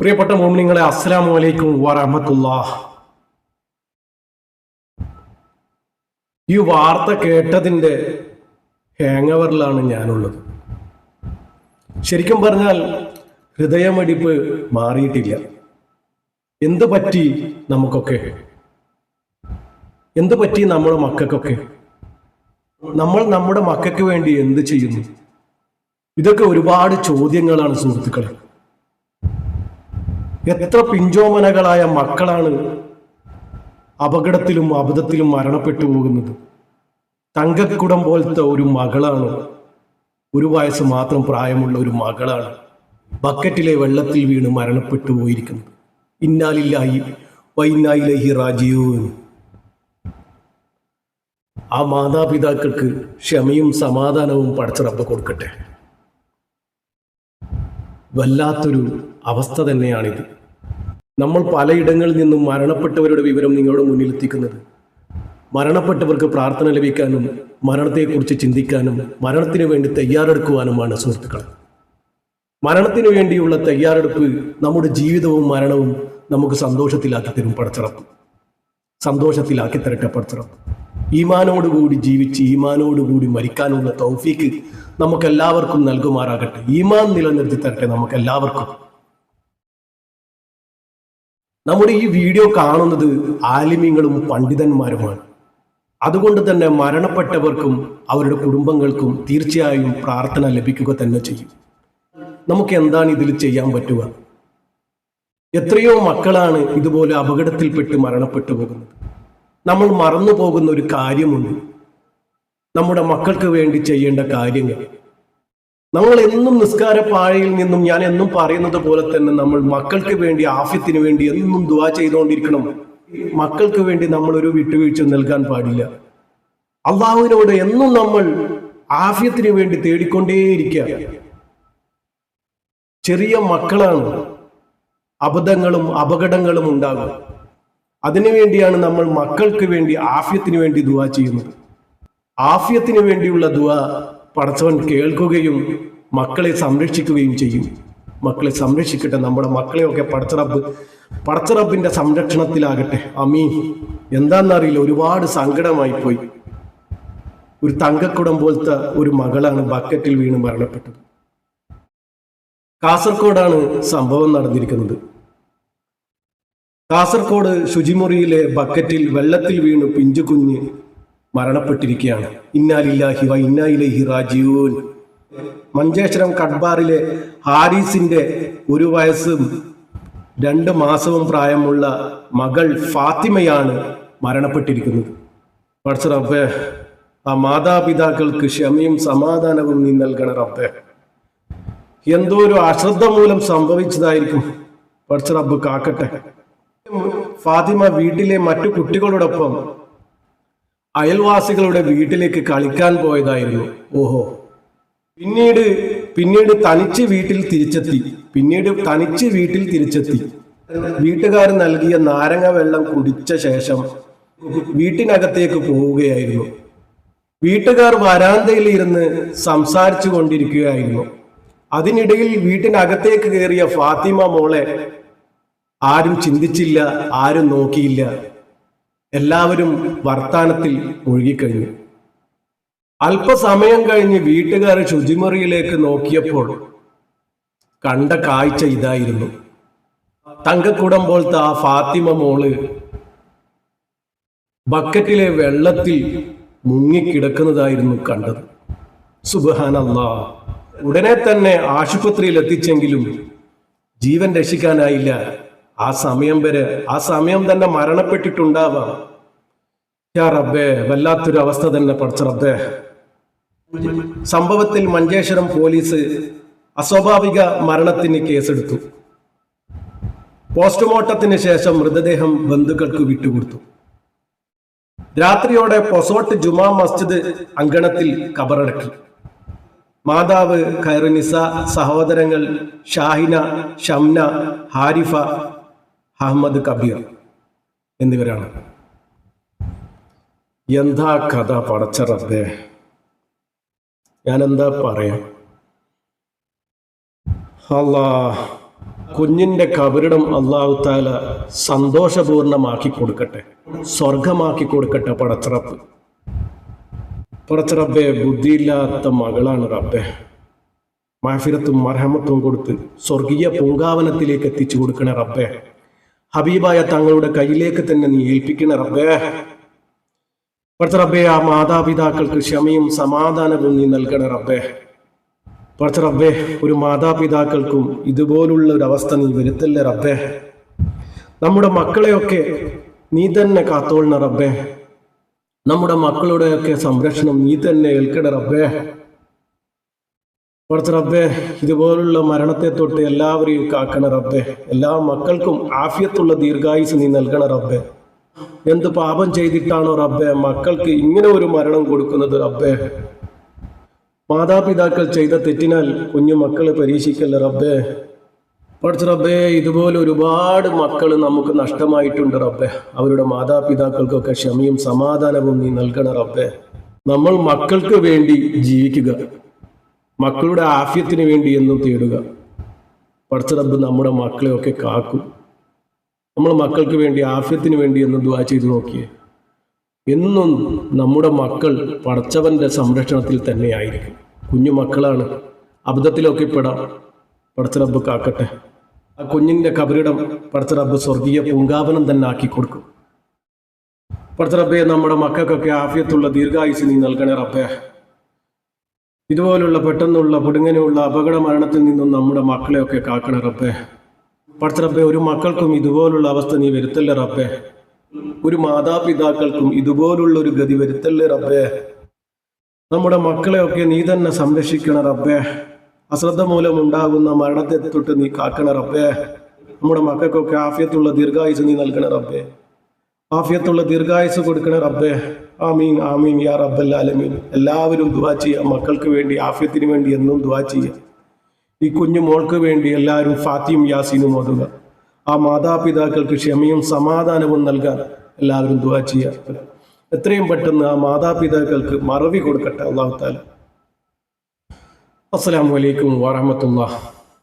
പ്രിയപ്പെട്ട മോമിനിങ്ങളെ അസ്സലാമു അലൈക്കും വറഹമത്തുള്ള ഈ വാർത്ത കേട്ടതിന്റെ ഹാങ്ങവറിലാണ് ഞാനുള്ളത്. ശരിക്കും പറഞ്ഞാൽ ഹൃദയമടിപ്പ് മാറിയിട്ടില്ല. എന്ത് പറ്റി നമുക്കൊക്കെ? എന്ത് പറ്റി നമ്മുടെ മക്കൾക്കൊക്കെ? നമ്മൾ നമ്മുടെ മക്കൾക്ക് വേണ്ടി എന്ത് ചെയ്യുന്നു? ഇതൊക്കെ ഒരുപാട് ചോദ്യങ്ങളാണ് സുഹൃത്തുക്കളെ. എത്ര പിഞ്ചോമനകളായ മക്കളാണ് അപകടത്തിലും അബദ്ധത്തിലും മരണപ്പെട്ടു പോകുന്നത്. തങ്കക്കുടം പോലത്തെ ഒരു മകളാണ്. ഒരു വയസ്സ് മാത്രം പ്രായമുള്ള ഒരു മകളാണ് ബക്കറ്റിലെ വെള്ളത്തിൽ വീണ് മരണപ്പെട്ടു പോയിരിക്കുന്നത്. ഇന്നാലില്ലായി വൈനായിലഹി രാജീവ് ആ മാതാപിതാക്കൾക്ക് ക്ഷമയും സമാധാനവും പടച്ചിറപ്പ് കൊടുക്കട്ടെ. വല്ലാത്തൊരു അവസ്ഥ തന്നെയാണിത്. നമ്മൾ പലയിടങ്ങളിൽ നിന്നും മരണപ്പെട്ടവരുടെ വിവരം നിങ്ങളുടെ മുന്നിലെത്തിക്കുന്നത് മരണപ്പെട്ടവർക്ക് പ്രാർത്ഥന ലഭിക്കാനും മരണത്തെക്കുറിച്ച് ചിന്തിക്കാനും മരണത്തിന് വേണ്ടി തയ്യാറെടുക്കുവാനുമാണ് സുഹൃത്തുക്കൾ മരണത്തിന് വേണ്ടിയുള്ള തയ്യാറെടുപ്പ് നമ്മുടെ ജീവിതവും മരണവും നമുക്ക് സന്തോഷത്തിലാക്കി തരും പടച്ചിറപ്പ്. സന്തോഷത്തിലാക്കി തരട്ടെ പടച്ചിറപ്പ്. ഈമാനോടുകൂടി ജീവിച്ച് ഈമാനോടുകൂടി മരിക്കാനുള്ള തൗഫീക്ക് നമുക്കെല്ലാവർക്കും നൽകുമാറാകട്ടെ. ഈമാൻ നിലനിർത്തി തരട്ടെ നമുക്കെല്ലാവർക്കും. നമ്മുടെ ഈ വീഡിയോ കാണുന്നത് ആലിമ്യങ്ങളും പണ്ഡിതന്മാരുമാണ്. അതുകൊണ്ട് തന്നെ മരണപ്പെട്ടവർക്കും അവരുടെ കുടുംബങ്ങൾക്കും തീർച്ചയായും പ്രാർത്ഥന ലഭിക്കുക തന്നെ ചെയ്യും. നമുക്ക് എന്താണ് ഇതിൽ ചെയ്യാൻ പറ്റുക? എത്രയോ മക്കളാണ് ഇതുപോലെ അപകടത്തിൽപ്പെട്ട് മരണപ്പെട്ടു പോകുന്നത്. നമ്മൾ മറന്നു പോകുന്ന ഒരു കാര്യമുണ്ട്. നമ്മുടെ മക്കൾക്ക് വേണ്ടി ചെയ്യേണ്ട കാര്യങ്ങൾ. നമ്മൾ എന്നും നിസ്കാര പാഴയിൽ നിന്നും ഞാൻ എന്നും പറയുന്നത് പോലെ തന്നെ നമ്മൾ മക്കൾക്ക് വേണ്ടി ആഫ്യത്തിന് വേണ്ടി എന്നും ദുവാ ചെയ്തുകൊണ്ടിരിക്കണം. മക്കൾക്ക് വേണ്ടി നമ്മൾ ഒരു വിട്ടുവീഴ്ച നൽകാൻ പാടില്ല. അള്ളാഹുവിനോട് എന്നും നമ്മൾ ആഫ്യത്തിന് വേണ്ടി തേടിക്കൊണ്ടേയിരിക്കുക. ചെറിയ മക്കളാണ്. അബദ്ധങ്ങളും അപകടങ്ങളും ഉണ്ടാകും. അതിനുവേണ്ടിയാണ് നമ്മൾ മക്കൾക്ക് വേണ്ടി ആഫ്യത്തിന് വേണ്ടി ദുവാ ചെയ്യുന്നത്. ആഫ്യത്തിന് വേണ്ടിയുള്ള ദുവാ പടച്ചവൻ കേൾക്കുകയും മക്കളെ സംരക്ഷിക്കുകയും ചെയ്യും. മക്കളെ സംരക്ഷിക്കട്ടെ. നമ്മുടെ മക്കളെയൊക്കെ പടച്ചറബ് പടച്ചറബിന്റെ സംരക്ഷണത്തിലാകട്ടെ. അമീൻ. എന്താണെന്നറിയില്ല ഒരുപാട് സങ്കടമായി പോയി ഒരു തങ്കക്കുടം പോലത്തെ ഒരു മകളാണ് ബക്കറ്റിൽ വീണ് മരണപ്പെട്ടത്. കാസർഗോഡാണ് സംഭവം നടന്നിരിക്കുന്നത്. കാസർഗോഡ് ശുചിമുറിയിലെ ബക്കറ്റിൽ വെള്ളത്തിൽ വീണ് പിഞ്ചു കുഞ്ഞ് മരണപ്പെട്ടിരിക്കുകയാണ്. ഇന്നാലില്ലാഹി വ ഇന്നായിലഹി റാജീവൂൻ മഞ്ചേശ്വരം കഡ്ബാറിലെ ഹാരിസിന്റെ ഒരു വയസ്സും രണ്ട് മാസവും പ്രായമുള്ള മകൾ ഫാത്തിമയാണ് മരണപ്പെട്ടിരിക്കുന്നത്. പഠിച്ച റബ്ബേ ആ മാതാപിതാക്കൾക്ക് ക്ഷമയും സമാധാനവും നീ നൽകണ റബ്ബേ. എന്തോ ഒരു അശ്രദ്ധ മൂലം സംഭവിച്ചതായിരിക്കും. പഠിച്ച റബ്ബ് കാക്കട്ടെ. ഫാത്തിമ വീട്ടിലെ മറ്റു കുട്ടികളോടൊപ്പം അയൽവാസികളുടെ വീട്ടിലേക്ക് കളിക്കാൻ പോയതായിരുന്നു. ഓഹോ. പിന്നീട് പിന്നീട് തനിച്ച് വീട്ടിൽ തിരിച്ചെത്തി. പിന്നീട് തനിച്ച് വീട്ടിൽ തിരിച്ചെത്തി. വീട്ടുകാർ നൽകിയ നാരങ്ങ വെള്ളം കുടിച്ച ശേഷം വീട്ടിനകത്തേക്ക് പോവുകയായിരുന്നു. വീട്ടുകാർ വരാന്തയിൽ ഇരുന്ന് സംസാരിച്ചു കൊണ്ടിരിക്കുകയായിരുന്നു. അതിനിടയിൽ വീട്ടിനകത്തേക്ക് കയറിയ ഫാത്തിമ മോളെ ആരും ചിന്തിച്ചില്ല ആരും നോക്കിയില്ല. എല്ലാവരും വർത്താനത്തിൽ മുഴുകിക്കഴിഞ്ഞു. അല്പസമയം കഴിഞ്ഞ് വീട്ടുകാർ ശുചിമുറിയിലേക്ക് നോക്കിയപ്പോൾ കണ്ട കാഴ്ച ഇതായിരുന്നു. തങ്കക്കുടം പോലത്തെ ആ ഫാത്തിമ മോൾ ബക്കറ്റിലെ വെള്ളത്തിൽ മുങ്ങിക്കിടക്കുന്നതായിരുന്നു കണ്ടത്. സുബഹാനല്ലാ. ഉടനെ തന്നെ ആശുപത്രിയിൽ എത്തിച്ചെങ്കിലും ജീവൻ രക്ഷിക്കാനായില്ല. ആ സമയം വരെ ആ സമയം തന്നെ മരണപ്പെട്ടിട്ടുണ്ടാവാം. യാ റബ്ബേ വല്ലാത്തൊരു അവസ്ഥ തന്നെ പഠിച്ച റബ്ബേ. സംഭവത്തിൽ മഞ്ചേശ്വരം പോലീസ് അസ്വാഭാവിക മരണത്തിന് കേസെടുത്തു. പോസ്റ്റ്മോർട്ടത്തിന് ശേഷം മൃതദേഹം ബന്ധുക്കൾക്ക് വിട്ടുകൊടുത്തു. രാത്രിയോടെ പൊസോട്ട് ജുമാ മസ്ജിദ് അങ്കണത്തിൽ കബറടക്കി. മാതാവ് ഖൈറുനിസ സഹോദരങ്ങൾ ഷാഹിന ഷംന ഹാരിഫ അഹമ്മദ് കബീർ എന്നിവരാണ്. എന്താ കഥ പടച്ച റബ്ബേ? ഞാൻ എന്താ പറയാ? അല്ലാ കുഞ്ഞിന്റെ കബരിടം അള്ളാഹു താല സന്തോഷപൂർണമാക്കി കൊടുക്കട്ടെ. സ്വർഗമാക്കി കൊടുക്കട്ടെ പടച്ചറപ്പ് പടച്ചറബ്ബെ ബുദ്ധിയില്ലാത്ത മകളാണ് റബ്ബെ. മാഫിരത്തും മർഹമത്തും കൊടുത്ത് സ്വർഗീയ പൂങ്കാവനത്തിലേക്ക് എത്തിച്ചു കൊടുക്കണേ റബ്ബെ. ഹബീബായ തങ്ങളുടെ കയ്യിലേക്ക് തന്നെ നീ ഏൽപ്പിക്കണേ റബ്ബേ. പടച്ച റബ്ബെ ആ മാതാപിതാക്കൾക്ക് ക്ഷമയും സമാധാനവും നീ നൽകണ റബ്ബേ. പടച്ച റബ്ബേ ഒരു മാതാപിതാക്കൾക്കും ഇതുപോലുള്ള ഒരു അവസ്ഥ നീ വരുത്തല്ലേ റബ്ബേ. നമ്മുടെ മക്കളെയൊക്കെ നീ തന്നെ കാത്തോളണ റബ്ബേ. നമ്മുടെ മക്കളുടെയൊക്കെ സംരക്ഷണം നീ തന്നെ ഏൽക്കണ റബ്ബേ. പടച്ച റബ്ബേ ഇതുപോലുള്ള മരണത്തെ തൊട്ട് എല്ലാവരെയും കാക്കണ റബ്ബേ. എല്ലാ മക്കൾക്കും ആഫിയത്തുള്ള ദീർഘായുസ് നീ നൽകണ റബ്ബേ. എന്ത് പാപം ചെയ്തിട്ടാണോ റബ്ബെ മക്കൾക്ക് ഇങ്ങനെ ഒരു മരണം കൊടുക്കുന്നത് റബ്ബെ? മാതാപിതാക്കൾ ചെയ്ത തെറ്റിനാൽ കുഞ്ഞു മക്കളെ പരീക്ഷിക്കല്ല റബ്ബേ? പഠിച്ച റബ്ബേ ഇതുപോലെ ഒരുപാട് മക്കൾ നമുക്ക് നഷ്ടമായിട്ടുണ്ട് റബ്ബേ. അവരുടെ മാതാപിതാക്കൾക്കൊക്കെ ക്ഷമയും സമാധാനവും നീ നൽകണ റബ്ബേ. നമ്മൾ മക്കൾക്ക് വേണ്ടി ജീവിക്കുക. മക്കളുടെ ആഫ്യത്തിന് വേണ്ടി എന്നും തേടുക. പഠിച്ച റബ്ബ് നമ്മുടെ മക്കളെയൊക്കെ കാക്കും. നമ്മൾ മക്കൾക്ക് വേണ്ടി ആഫ്യത്തിന് വേണ്ടി എന്നും ദുവാ ചെയ്തു നോക്കിയേ. എന്നും നമ്മുടെ മക്കൾ പടച്ചവന്റെ സംരക്ഷണത്തിൽ തന്നെയായിരിക്കും. കുഞ്ഞു മക്കളാണ്. അബദ്ധത്തിലൊക്കെ പെടാം. പടച്ചറബ് കാക്കട്ടെ. ആ കുഞ്ഞിന്റെ കബറിടം പടച്ചറബ് സ്വർഗീയ പൂങ്കാവനം തന്നെ ആക്കി കൊടുക്കും. പടച്ച റബ്ബെ നമ്മുടെ മക്കൾക്കൊക്കെ ആഫിയത്തുള്ള ദീർഘായുസ് നീ നൽകണേ റബ്ബേ. ഇതുപോലുള്ള പെട്ടെന്നുള്ള പൊടുങ്ങനെയുള്ള അപകട മരണത്തിൽ നിന്നും നമ്മുടെ മക്കളെയൊക്കെ കാക്കണേ റബ്ബേ. പടച്ച റബ്ബെ ഒരു മക്കൾക്കും ഇതുപോലുള്ള അവസ്ഥ നീ വരുത്തല്ലേ റബ്ബേ? ഒരു മാതാപിതാക്കൾക്കും ഇതുപോലുള്ള ഒരു ഗതി വരുത്തല്ലേ റബ്ബേ? നമ്മുടെ മക്കളെയൊക്കെ നീ തന്നെ സംരക്ഷിക്കണ റബ്ബേ. അശ്രദ്ധ മൂലം ഉണ്ടാകുന്ന മരണത്തെ തൊട്ട് നീ കാക്കണ റബ്ബേ. നമ്മുടെ മക്കൾക്കൊക്കെ ആഫിയത്തുള്ള ദീർഘായുസ് നീ നൽകണ റബ്ബേ. ആഫിയത്തുള്ള ദീർഘായുസ് കൊടുക്കണ റബ്ബേ. ആമീൻ ആമീൻ യാ റബ്ബല്ലാലമീൻ എല്ലാവരും ദുവാ ചെയ്യുക. മക്കൾക്ക് വേണ്ടി ആഫിയത്തിന് വേണ്ടി എന്നും ദുവാ ചെയ്യുക. ഈ കുഞ്ഞു മോൾക്ക് വേണ്ടി എല്ലാവരും ഫാത്തിയും യാസീനും ഓതുക. ആ മാതാപിതാക്കൾക്ക് ക്ഷമയും സമാധാനവും നൽകാൻ എല്ലാവരും ദുവാ ചെയ്യുക എത്രയും പെട്ടെന്ന് ആ മാതാപിതാക്കൾക്ക് മറവി കൊടുക്കട്ടെ അള്ളാഹു താല അസ്സാം വലൈക്കും വാറഹമത്തുള്ള